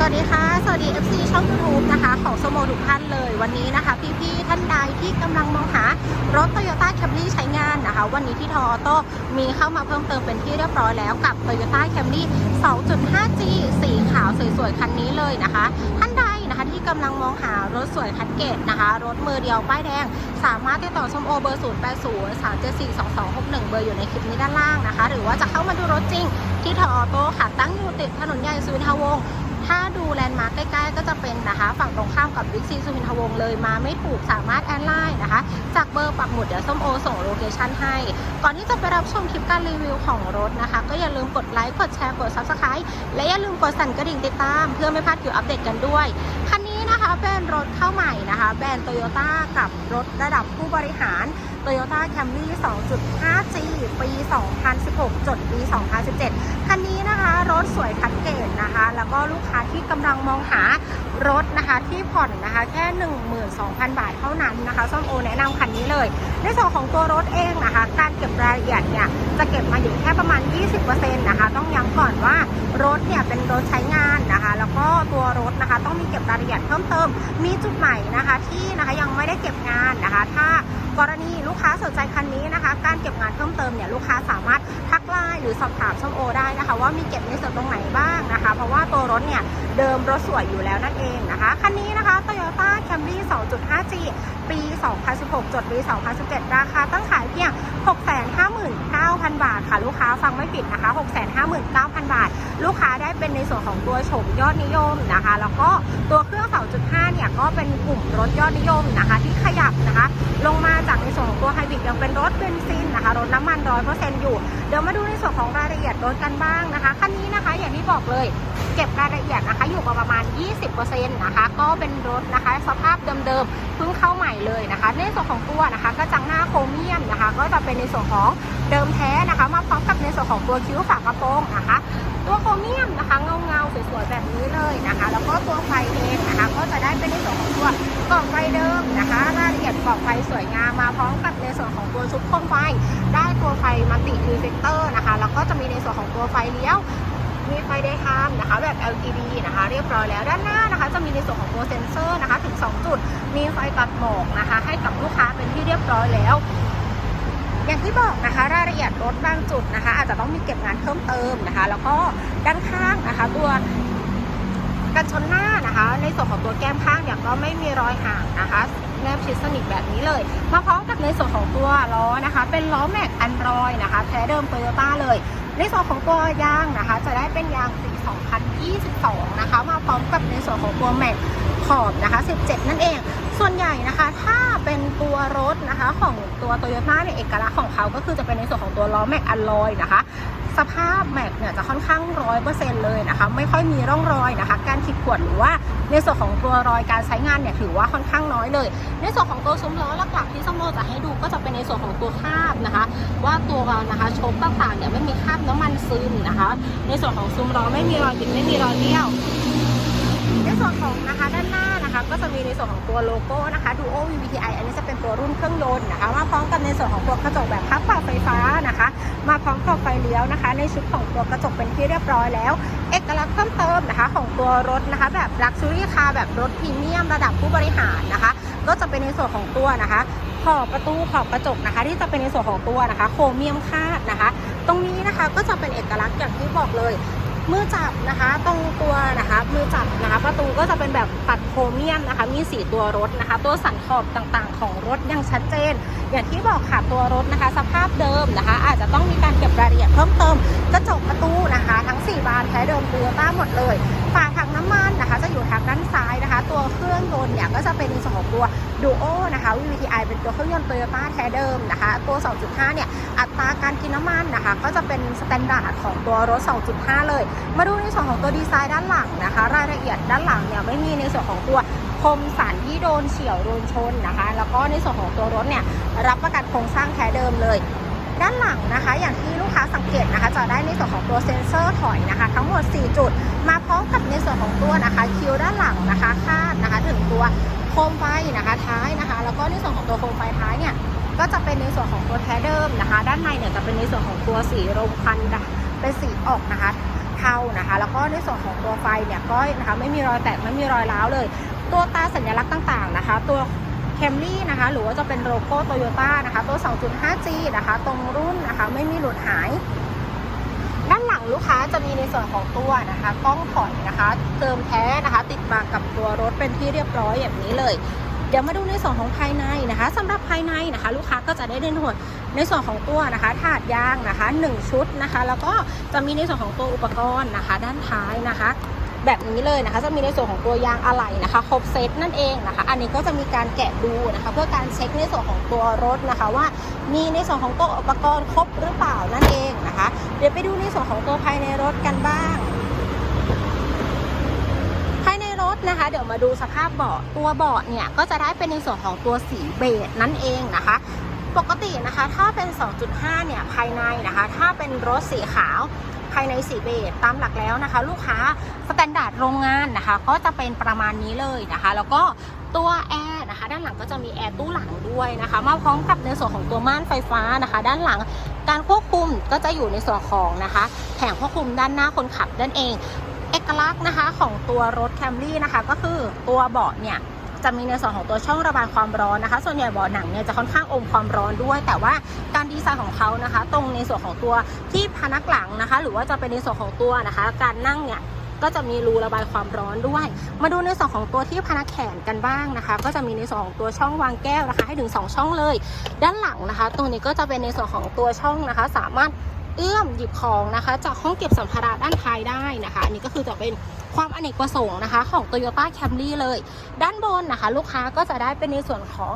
สวัสดีค่ะ สวัสดี FC ช่อง YouTube นะคะ ของสโมทุกท่านเลยวันนี้นะคะ พี่ๆท่านใดที่กำลังมองหารถ Toyota Camry ใช้งานนะคะ วันนี้ที่ทออโต้มีเข้ามาเพิ่มเติมเป็นที่เรียบร้อยแล้วกับ Toyota Camry 2.5G สีขาวสวยๆ คันนี้เลยนะคะ ท่านใดนะคะที่กำลังมองหารถสวยคันเกตนะคะ รถมือเดียวป้ายแดง สามารถติดต่อชมโอเบอร์ 0 8 0 3 7 4 2 2 6 1 เบอร์อยู่ในคลิปนี้ด้านล่างนะคะ หรือว่าจะเข้ามาดูรถจริงที่ทออโต้ค่ะตั้งอยู่ติดถนนใหญ่สุวินทวงศ์ ถ้าดูแลนด์มาร์คใกล้ๆ ก็จะเป็นนะคะฝั่งตรงข้ามกับบิ๊กซีสุวินทวงศ์เลยมาไม่ถูกสามารถแอดไลน์นะคะ จากเบอร์ปักหมุดเดี๋ยวส้มโอส่งโลเคชั่นให้ ก่อนที่จะไปรับชมคลิปการรีวิวของรถนะคะ ก็อย่าลืมกดไลค์กดแชร์กด Subscribe และอย่าลืมกดสั่นกระดิ่งติดตาม เพื่อไม่พลาดข่าวอัปเดตกันด้วยคันนี้นะคะเป็นรถเข้าใหม่นะคะ แบรนด์โตโยต้ากับรถระดับผู้บริหาร Toyota Camry 2.5G ปี 2016 จดปี 2017 คันนี้นะคะ รถสวยคันเกตนะคะ แล้วก็ลูกค้าที่กำลังมองหารถนะคะที่ผ่อนนะคะแค่ 12,000 บาทเท่านั้นนะคะ ส้มโอแนะนำคันนี้เลยในส่วนของตัวรถเองนะคะ การเก็บรายละเอียดเนี่ยจะเก็บมาอยู่แค่ประมาณ 20%นะคะ ต้องย้ำก่อนว่ารถเนี่ยเป็นรถใช้งานนะคะ แล้วก็ตัวรถนะคะ ต้องมีเก็บรายละเอียดเพิ่มเติม มีจุดใหม่นะคะที่นะคะยังไม่ได้เก็บงานนะคะ ถ้ากรณีลูกค้าสนใจคันนี้นะคะ การเก็บงานเพิ่มเติมเนี่ยลูกค้าสามารถทักไลน์หรือสอบถามส้มโอได้นะคะ ว่ามีเก็บในส่วนตรงไหนบ้างนะคะ เพราะว่าตัวรถเนี่ยเดิมรถสวยอยู่แล้วนั่นเองนะคะคันนี้นะคะ Toyota Camry 2.5G ปี 2016 จดปี 2017 ราคาตั้งขายเพียง 6 659,000 บาทค่ะ ลูกค้าฟังไม่ผิดนะคะ 659,000 บาท ลูกค้าได้เป็นในส่วนของตัวโฉมยอดนิยมนะคะ แล้วก็ตัวเครื่อง 2.5 เนี่ยก็เป็นกลุ่มรถยอดนิยมนะคะ ที่ขยับนะคะ ลงมาจากในส่วนของตัวไฮบริดยังเป็นรถเบนซินนะคะรถน้ำมัน100%อยู่ เดี๋ยวมาดูในส่วนของรายละเอียดรถกันบ้างนะคะคันนี้นะคะอย่างที่บอกเลยเก็บรายละเอียดนะคะอยู่ประมาณ 20%นะคะ ก็เป็นรถนะคะ สภาพเดิมๆเพิ่งเข้า ม่เลยนะคะในส่วนของตัวนะคะกระจังหน้าโครเมียมนะคะ ก็จะเป็นในส่วนของเดิมแท้นะคะ มาพร้อมกับในส่วนของตัวคิ้วฝากระโปรงนะคะ ตัวโครเมียมนะคะเงาเงาสวยๆแบบนี้เลยนะคะ แล้วก็ตัวไฟเองนะคะ ก็จะได้เป็นในส่วนของตัวกล่องไฟเดิมนะคะรายละเอียดกล่องไฟสวยงามมาพร้อมกับในส่วนของตัวชุดโคมไฟ ได้ตัวไฟมัลติรีเฟกเตอร์นะคะ แล้วก็จะมีในส่วนของตัวไฟเลี้ยว มีไฟได้ทามนะคะแบบ LED นะคะ เรียบร้อยแล้วด้านหน้านะคะ จะมีในส่วนของตัวเซ็นเซอร์นะคะ ถึง 2 จุด มีไฟตัดหมอกนะคะ ให้กับลูกค้าเป็นที่เรียบร้อยแล้วอย่างที่บอกนะคะรายละเอียดรถบางจุดนะคะ อาจจะต้องมีเก็บงานเพิ่มเติมนะคะ แล้วก็ด้านข้างนะคะ ตัวกันชนหน้านะคะ ในส่วนของตัวแก้มข้างเนี่ยก็ไม่มีรอยห่างนะคะแนบชิดสนิทแบบนี้เลย มาพร้อมกับในส่วนของตัวล้อนะคะ เป็นล้อแม็กอันรอยนะคะแท้เดิมโตโยต้าเลย ในส่วนของตัวยางนะคะ จะได้เป็นยางปี2022 นะคะ มาพร้อมกับในส่วนของตัวแม็กขอบนะคะ 17 นั่นเอง ส่วนใหญ่นะคะ ถ้าเป็นตัวรถนะคะของตัวโตโยต้าเนี่ยเอกลักษณ์ของเขาก็คือจะเป็นในส่วนของตัวล้อแม็กอัลลอยนะคะ สภาพแม็กเนี่ยจะค่อนข้างร้อยเปอร์เซ็นต์เลยนะคะ ไม่ค่อยมีร่องรอยนะคะ การขีดข่วนหรือว่า ในส่วนของตัวรอยการใช้งานเนี่ยถือว่าค่อนข้างน้อยเลย ในส่วนของตัวซุ้มล้อหลักๆที่ส้มโลจะให้ดูก็จะเป็นในส่วนของตัวคาบนะคะ ว่าตัวเรานะคะโชคต่างๆเนี่ยไม่มีคราบน้ำมันซึมนะคะ ในส่วนของซุ้มล้อไม่มีรอยติดไม่มีรอยเลี้ยว วนของนะคะด้านหน้านะคะก็จะมีในส่วนของตัวโลโก้นะคะ Duo VVTi อันนี้จะเป็นตัวรุ่นเครื่องยนต์นะคะมาพร้อมกับในส่วนของตัวกระจกแบบพับปรับไฟฟ้านะคะ มาพร้อมกับไฟเลี้ยวนะคะ ในชุดของตัวกระจกเป็นที่เรียบร้อยแล้ว เอกลักษณ์เพิ่มเติมนะคะ ของตัวรถนะคะ แบบ Luxury Car แบบรถพรีเมียมระดับผู้บริหารนะคะ ก็จะเป็นในส่วนของตัวนะคะขอบประตูขอบกระจกนะคะ ที่จะเป็นในส่วนของตัวนะคะ โครเมียมคาดนะคะ ตรงนี้นะคะก็จะเป็นเอกลักษณ์อย่างที่บอกเลย มือจับนะคะตรงตัวนะคะมือจับนะคะประตูก็จะเป็นแบบปัดโครเมียมนะคะ มีสีตัวรถนะคะ ตัวสันขอบต่างๆ ของรถยังชัดเจน อย่างที่บอกค่ะตัวรถนะคะ สภาพเดิมนะคะ อาจจะต้องมีการเก็บรายละเอียดเพิ่มเติมกระจกประตูนะคะ ทั้ง 4 บานแท้เดิมตัวต้าหมดเลย ฝาถังน้ำมันนะคะ จะอยู่ทางด้านซ้ายนะคะ ตัวเครื่องยนต์เนี่ยก็จะเป็นในส่วนของตัว Duo นะคะ VVTi เป็นตัวเครื่องยนต์โตโยต้าแท้เดิมนะคะ ตัว 2.5 เนี่ย อัตราการกินน้ำมันนะคะ ก็จะเป็นสแตนดาร์ดของตัวรถ 2.5 เลย มาดูในส่วนของตัวดีไซน์ด้านหลังนะคะ รายละเอียดด้านหลังเนี่ยไม่มีในส่วนของตัวคมสันที่โดนเฉียวโดนชนนะคะ แล้วก็ในส่วนของตัวรถเนี่ยรับประกันโครงสร้างแท้เดิมเลยด้านหลังนะคะ อย่างที่ลูกค้าสังเกตนะคะ จะได้ในส่วนของตัวเซ็นเซอร์ถอยนะคะ ทั้งหมด 4 จุด มาพร้อมกับในส่วนของตัวนะคะคิวด้านหลังนะคะคาดนะคะถึงตัวโคมไฟนะคะท้ายนะคะ แล้วก็ในส่วนของตัวโคมไฟท้ายเนี่ยก็จะเป็นในส่วนของตัวแท้เดิมนะคะ ด้านในเนี่ยจะเป็นในส่วนของตัวสีรมควันเป็นสีออกนะคะเทานะคะ แล้วก็ในส่วนของตัวไฟเนี่ยก็นะคะไม่มีรอยแตกไม่มีรอยร้าวเลย ตัวตาสัญลักษณ์ต่างๆนะคะ ตัวแคมรี่นะคะ หรือว่าจะเป็นโลโก้โตโยต้านะคะ ตัว 2.5G นะคะ ตรงรุ่นนะคะ ไม่มีหลุดหาย ลูกค้าจะมีในส่วนของตัวนะคะกล้องถอยนะคะเติมแท้นะคะ ติดมากับตัวรถเป็นที่เรียบร้อยอย่างนี้เลยเดี๋ยวมาดูในส่วนของภายในนะคะสำหรับภายในนะคะ ลูกค้าก็จะได้ในส่วนในส่วนของตัวนะคะถาดยางนะคะ 1 ชุดนะคะ แล้วก็จะมีในส่วนของตัวอุปกรณ์นะคะ ด้านท้ายนะคะ แบบนี้เลยนะคะ จะมีในส่วนของตัวยางอะไหล่นะคะ ครบเซตนั่นเองนะคะ อันนี้ก็จะมีการแกะดูนะคะ เพื่อการเช็คในส่วนของตัวรถนะคะ ว่ามีในส่วนของตัวอุปกรณ์ครบหรือเปล่านั่นเอง นะคะ เดี๋ยวไปดูในส่วนของตัวภายในรถกันบ้าง ภายในรถนะคะ เดี๋ยวมาดูสภาพเบาะตัวเบาะเนี่ยก็จะได้เป็นในส่วนของตัวสีเบจนั่นเองนะคะปกตินะคะถ้าเป็น 2.5 เนี่ยภายในนะคะ ถ้าเป็นรถสีขาวภายในสีเบจตามหลักแล้วนะคะ ลูกค้าสแตนดาร์ดโรงงานนะคะ ก็จะเป็นประมาณนี้เลยนะคะ แล้วก็ตัวแอร์นะคะ ด้านหลังก็จะมีแอร์ตู้หลังด้วยนะคะ มาพร้อมกับในส่วนของตัวม่านไฟฟ้านะคะ ด้านหลัง การควบคุมก็จะอยู่ในส่วนของนะคะแผงควบคุมด้านหน้าคนขับนั่นเอง เอกลักษณ์นะคะของตัวรถแคมรี่นะคะ ก็คือตัวเบาะเนี่ยจะมีในส่วนของตัวช่องระบายความร้อนนะคะ ส่วนใหญ่เบาะหนังเนี่ยจะค่อนข้างอมความร้อนด้วย แต่ว่าการดีไซน์ของเขานะคะ ตรงในส่วนของตัวที่พนักหลังนะคะ หรือว่าจะเป็นในส่วนของตัวนะคะ การนั่งเนี่ย ก็จะมีรูระบายความร้อนด้วย มาดูในส่วนของตัวที่พนักแขนกันบ้างนะคะ ก็จะมีในส่วนของตัวช่องวางแก้วนะคะ ให้ถึง 2 ช่องเลย ด้านหลังนะคะ ตรงนี้ก็จะเป็นในส่วนของตัวช่องนะคะ สามารถเอื้อมหยิบของนะคะจากห้องเก็บสัมภาระด้านท้ายได้นะคะ อันนี้ก็คือจะเป็นความอเนกประสงค์นะคะ ของ Toyota Camry เลย ด้านบนนะคะ ลูกค้าก็จะได้เป็นในส่วนของ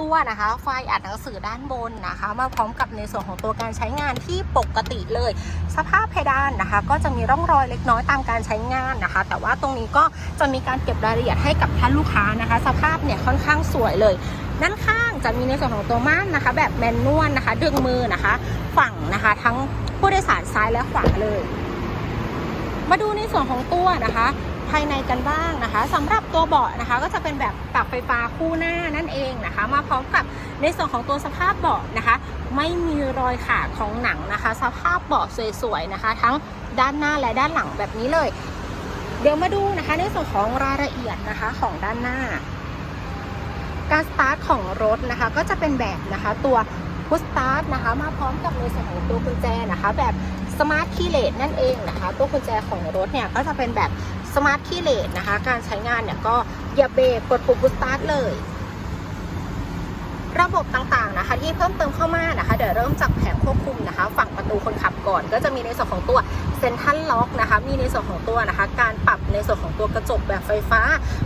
ตัวนะคะไฟอัดหนังสือด้านบนนะคะ มาพร้อมกับในส่วนของตัวการใช้งานที่ปกติเลย สภาพเพดานนะคะ ก็จะมีร่องรอยเล็กน้อยตามการใช้งานนะคะ แต่ว่าตรงนี้ก็จะมีการเก็บรายละเอียดให้กับท่านลูกค้านะคะ สภาพเนี่ยค่อนข้างสวยเลยด้านข้างจะมีในส่วนของตัวม่านนะคะ แบบแมนนวลนะคะ ดึงมือนะคะ ฝั่งนะคะ ทั้งผู้โดยสารซ้ายและขวาเลย มาดูในส่วนของตัวนะคะ ภายในกันบ้างนะคะสำหรับตัวเบาะนะคะก็จะเป็นแบบปรับไฟฟ้าคู่หน้านั่นเองนะคะ มาพร้อมกับในส่วนของตัวสภาพเบาะนะคะ ไม่มีรอยขาดของหนังนะคะ สภาพเบาะสวยๆนะคะ ทั้งด้านหน้าและด้านหลังแบบนี้เลย เดี๋ยวมาดูนะคะในส่วนของรายละเอียดนะคะของด้านหน้า การสตาร์ทของรถนะคะก็จะเป็นแบบนะคะตัวพุชสตาร์ทนะคะมาพร้อมกับในส่วนของตัวกุญแจนะคะ แบบสมาร์ทคีย์เลสนั่นเองนะคะ ตัวกุญแจของรถเนี่ยก็จะเป็นแบบ สมาร์ทคีย์เลสนะคะ การใช้งานเนี่ยก็เหยียบเบรกกดปุ่มพุชสตาร์ทเลย ระบบต่างๆนะคะ ที่เพิ่มเติมเข้ามานะคะ เดี๋ยวเริ่มจากแผงควบคุมนะคะ ฝั่งประตูคนขับก่อน ก็จะมีในส่วนของตัวเซ็นทรัลล็อกนะคะ มีในส่วนของตัวนะคะ การปรับในส่วนของตัวกระจกแบบไฟฟ้า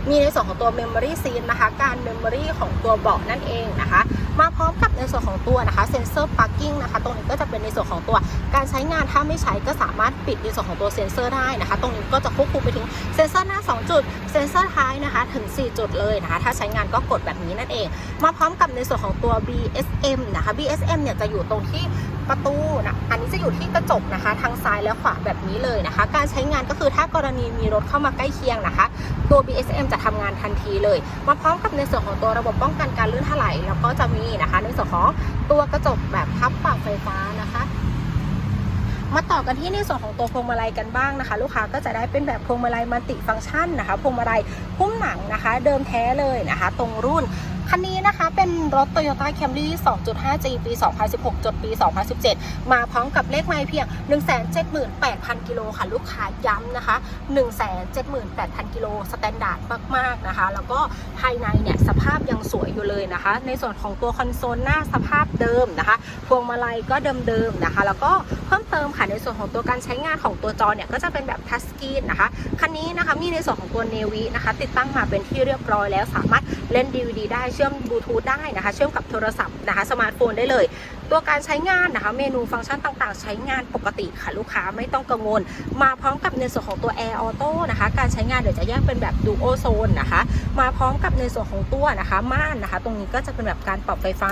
มีในส่วนของตัว Memory Seat นนะคะ การ Memory ของตัวเบาะนั่นเองนะคะ มาพร้อมกับในส่วนของตัวนะคะเซ็นเซอร์พาร์กิ้งนะคะตรงนี้ก็จะเป็นในส่วนของตัวการใช้งานถ้าไม่ใช้ก็สามารถปิดในส่วนของตัวเซ็นเซอร์ได้นะคะ ตรงนี้ก็จะควบคุมไปถึงเซ็นเซอร์หน้า 2 จุด เซ็นเซอร์ท้ายนะคะถึง 4 จุดเลยนะคะถ้าใช้งานก็กดแบบนี้นั่นเอง มาพร้อมกับในส่วนของตัว BSM นะคะ BSM เนี่ยจะอยู่ตรงที่ ประตูนะอันนี้จะอยู่ที่กระจกนะคะ ทางซ้ายและขวาแบบนี้เลยนะคะ การใช้งานก็คือถ้ากรณีมีรถเข้ามาใกล้เคียงนะคะ ตัว BSM จะทำงานทันทีเลย มาพร้อมกับในส่วนของตัวระบบป้องกันการลื่นถลายแล้วก็จะมีนะคะ ในส่วนของตัวกระจกแบบพับปรับไฟฟ้านะคะมาต่อกันที่ในส่วนของตัวพวงมาลัยกันบ้างนะคะ ลูกค้าก็จะได้เป็นแบบพวงมาลัยมัลติฟังก์ชันนะคะพวงมาลัยหุ้มหนังนะคะ เดิมแท้เลยนะคะ ตรงรุ่น คันนี้นะคะเป็นรถ Toyota Camry 2.5G ปี 2016 จดปี 2017 มาพร้อมกับเลขไมล์เพียง 178,000 กิโลค่ะ ลูกค้าย้ำนะคะ 178,000 กิโลสแตนดาร์ดมาก ๆ นะคะ แล้วก็ภายในเนี่ย สภาพยังสวยอยู่เลยนะคะ ในส่วนของตัวคอนโซลหน้าสภาพเดิมนะคะ พวงมาลัยก็เดิม ๆ นะคะ แล้วก็เพิ่มเติมค่ะ ในส่วนของตัวการใช้งานของตัวจอเนี่ย ก็จะเป็นแบบทัชสกรีนนะคะ คันนี้นะคะมีในส่วนของตัวเนวินะคะ ติดตั้งมาเป็นที่เรียบร้อยแล้วสามารถเล่น DVD ได้ชื่อมบลูทูธได้นะคะ เชื่อมกับโทรศัพท์นะคะสมาร์ทโฟนได้เลย ตัวการใช้งานนะคะ เมนูฟังก์ชันต่างๆ ใช้งานปกติค่ะลูกค้าไม่ต้องกังวล มาพร้อมกับในส่วนของตัว Air Auto นะคะ การใช้งานเดี๋ยวจะแยกเป็นแบบ Duo Zone นะคะ มาพร้อมกับในส่วนของตัวนะคะ ม่านนะคะ ตรงนี้ก็จะเป็นแบบการปรับไฟฟ้า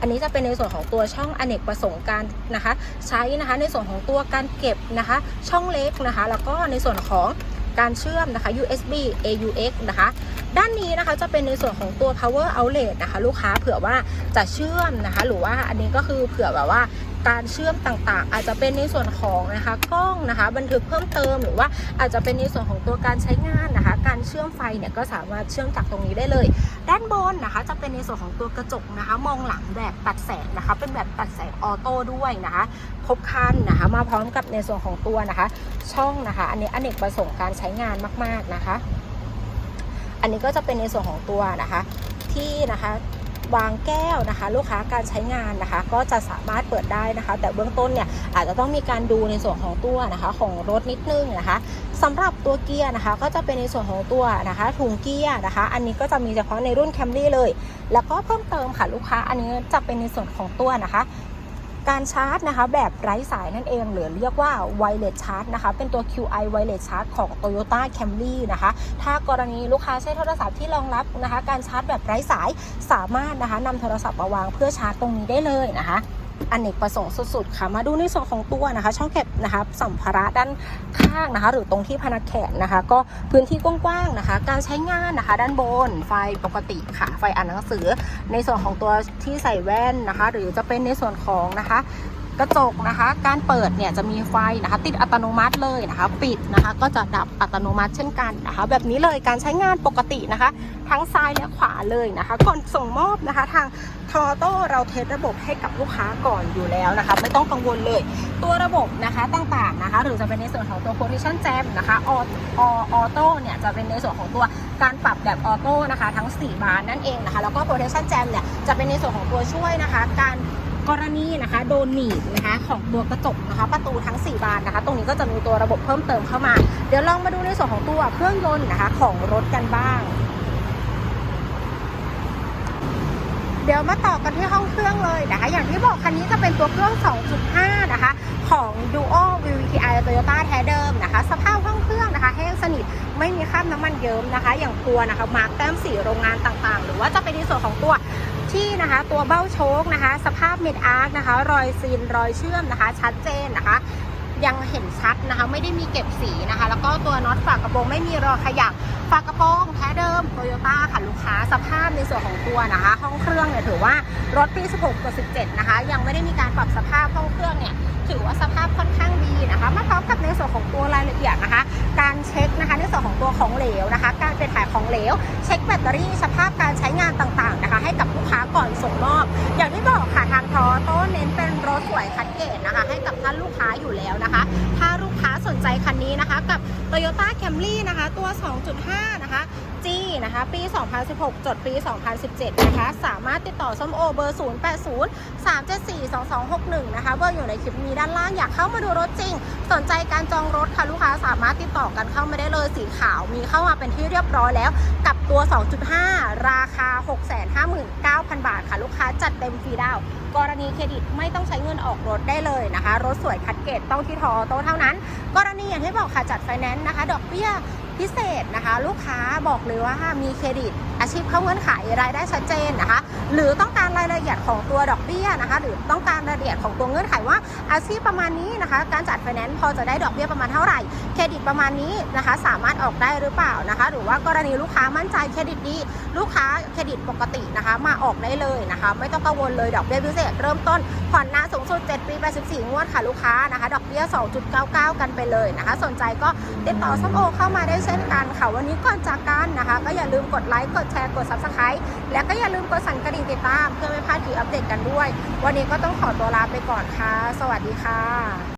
อันนี้จะเป็นในส่วนของตัวช่องอเนกประสงค์การนะคะ ใช้นะคะในส่วนของตัวการเก็บนะคะ ช่องเล็กนะคะ แล้วก็ในส่วนของการเชื่อมนะคะ USB AUX นะคะ ด้านนี้นะคะจะเป็นในส่วนของตัว power outlet นะคะ ลูกค้าเผื่อว่าจะเชื่อมนะคะ หรือว่าอันนี้ก็คือเผื่อแบบว่าการเชื่อมต่างๆ อาจจะเป็นในส่วนของนะคะกล้องนะคะ บันทึกเพิ่มเติมหรือว่าอาจจะเป็นในส่วนของตัวการใช้งานนะคะ การเชื่อมไฟเนี่ยก็สามารถเชื่อมจากตรงนี้ได้เลย ด้านบนนะคะ จะเป็นในส่วนของตัวกระจกนะคะ มองหลังแบบตัดแสงนะคะ เป็นแบบตัดแสงออโต้ด้วยนะคะครบคันนะคะ มาพร้อมกับในส่วนของตัวนะคะ ช่องนะคะ อันนี้อเนกประสงค์การใช้งานมาก ๆนะคะ อันนี้ก็จะเป็นในส่วนของตัวนะคะที่นะคะวางแก้วนะคะ ลูกค้าการใช้งานนะคะ ก็จะสามารถเปิดได้นะคะ แต่เบื้องต้นเนี่ยอาจจะต้องมีการดูในส่วนของตัวนะคะของรถนิดนึงนะคะสำหรับตัวเกียร์นะคะ ก็จะเป็นในส่วนของตัวนะคะถุงเกียร์นะคะ อันนี้ก็จะมีเฉพาะในรุ่น Camry เลย แล้วก็เพิ่มเติมค่ะลูกค้าอันนี้จะเป็นในส่วนของตัวนะคะ การชาร์จนะคะแบบไร้สายนั่นเองหรือเรียกว่า wireless charge นะคะ เป็นตัว QI wireless charge ของ Toyota Camry นะคะ ถ้ากรณีลูกค้าใช้โทรศัพท์ที่รองรับนะคะ การชาร์จแบบไร้สายสามารถนะคะนำโทรศัพท์มาวางเพื่อชาร์จตรงนี้ได้เลยนะคะ อนเนกประสงค์สุดๆ ค่ะ มาดูในส่วนของตัวนะคะ ช่องแคบนะคะสัมภาระด้านข้างนะคะ หรือตรงที่พนักแขนนะคะ ก็พื้นที่กว้างๆนะคะ การใช้งานนะคะ ด้านบนไฟปกติค่ะ ไฟอ่านหนังสือ ในส่วนของตัวที่ใส่แว่นนะคะ หรือจะเป็นในส่วนของนะคะ กระจกนะคะ การเปิดเนี่ยจะมีไฟนะคะ ติดอัตโนมัติเลยนะคะ ปิดนะคะ ก็จะดับอัตโนมัติเช่นกันนะคะ แบบนี้เลยการใช้งานปกตินะคะ ทั้งซ้ายและขวาเลยนะคะ ก่อนส่งมอบนะคะ ทางทอโต้เราเทสระบบให้กับลูกค้าก่อนอยู่แล้วนะคะ ไม่ต้องกังวลเลย ตัวระบบนะคะต่างๆนะคะ หรือจะเป็นในส่วนของตัว position jam นะคะออออโต้เนี่ยจะเป็นในส่วนของตัวการปรับแบบออโต้นะคะ ทั้ง 4 บานนั่นเองนะคะ แล้วก็ position jam เนี่ยจะเป็นในส่วนของตัวช่วยนะคะ การ กรณีนะคะโดนหนีบนะคะของตัวกระจกนะคะ ประตูทั้ง 4 บานนะคะ ตรงนี้ก็จะมีตัวระบบเพิ่มเติมเข้ามา เดี๋ยวลองมาดูในส่วนของตัวเครื่องยนต์นะคะของรถกันบ้างเดี๋ยวมาต่อกันที่ห้องเครื่องเลยนะคะ อย่างที่บอกคันนี้จะเป็นตัวเครื่อง 2.5 นะคะ ของ Duo VVTi Toyota แท้เดิมนะคะ สภาพห้องเครื่องนะคะแห้งสนิทไม่มีคราบน้ำมันเยิ้มนะคะ อย่างตัวนะคะมาร์กแต้มสีโรงงานต่างๆ หรือว่าจะเป็นในส่วนของตัว ที่นะคะตัวเบ้าโชคนะคะ สภาพเม็ดอาร์คนะคะ รอยซีนรอยเชื่อมนะคะ ชัดเจนนะคะ ยังเห็นชัดนะคะ ไม่ได้มีเก็บสีนะคะ แล้วก็ตัวน็อตฝากระโปรงไม่มีรอยขยับฝากระโปรงแท้เดิมโตโยต้าค่ะลูกค้าสภาพในส่วนของตัวนะคะ ห้องเครื่องเนี่ยถือว่ารถปี 16กับ17 นะคะ ยังไม่ได้มีการปรับสภาพห้องเครื่องเนี่ยถือว่าสภาพค่อนข้างดีนะคะมาพร้อมกับในส่วนของตัวรายละเอียดนะคะ การเช็คนะคะในส่วนของตัวของเหลวนะคะ การเป็นถ่ายของเหลว เช็คแบตเตอรี่สภาพการใช้งานต่างๆนะคะ ให้กับลูกค้าก่อนส่งมอบ อย่างที่บอกค่ะทางทอ Toyota Camry นะคะ ตัว 2.5 นะคะ G นะคะ ปี 2016 จดปี 2017 นะคะ สามารถติดต่อส้มโอเบอร์ 080 374 2261 นะคะ เบอร์อยู่ในคลิปมีด้านล่าง อยากเข้ามาดูรถจริง สนใจการจองรถค่ะ ลูกค้าสามารถติดต่อกันเข้ามาได้เลย สีขาวมีเข้ามาเป็นที่เรียบร้อยแล้ว กับตัว 2.5 ราคา 9,000 บาทค่ะลูกค้าจัดเต็มฟรีดาวน์กรณีเครดิตไม่ต้องใช้เงินออกรถได้เลยนะคะ รถสวยคัดเกรดต้องที่ทอโต้เท่านั้น กรณีอย่างที่บอกค่ะจัดไฟแนนซ์นะคะ ดอกเบี้ยพิเศษนะคะ ลูกค้าบอกเลยว่ามีเครดิต อาชีพเข้าเงื่อนไขรายได้ชัดเจนนะคะ หรือต้องการรายละเอียดของตัวดอกเบี้ยนะคะ หรือต้องการรายละเอียดของตัวเงื่อนไขว่า อาชีพประมาณนี้นะคะ การจัดไฟแนนซ์พอจะได้ดอกเบี้ยประมาณเท่าไหร่เครดิตประมาณนี้นะคะ สามารถออกได้หรือเปล่านะคะ หรือว่ากรณีลูกค้ามั่นใจเครดิตดี ลูกค้าเครดิตปกตินะคะ มาออกได้เลยนะคะ ไม่ต้องกังวลเลยดอกเบี้ยพิเศษ เริ่มต้นผ่อนนานสูงสุด 7 ปี 84 งวดค่ะลูกค้านะคะ ดอกเบี้ย 2.99 กันไปเลยนะคะ สนใจก็ติดต่อส้มโอเข้ามาได้เช่นกันค่ะ วันนี้ก่อนจากกันนะคะ ก็อย่าลืมกดไลค์กดแชร์กด Subscribe และก็อย่าลืมกดสั่นกระดิ่งติดตาม เพื่อไม่พลาดคลิปอัปเดตกันด้วย วันนี้ก็ต้องขอตัวลาไปก่อนค่ะ สวัสดีค่ะ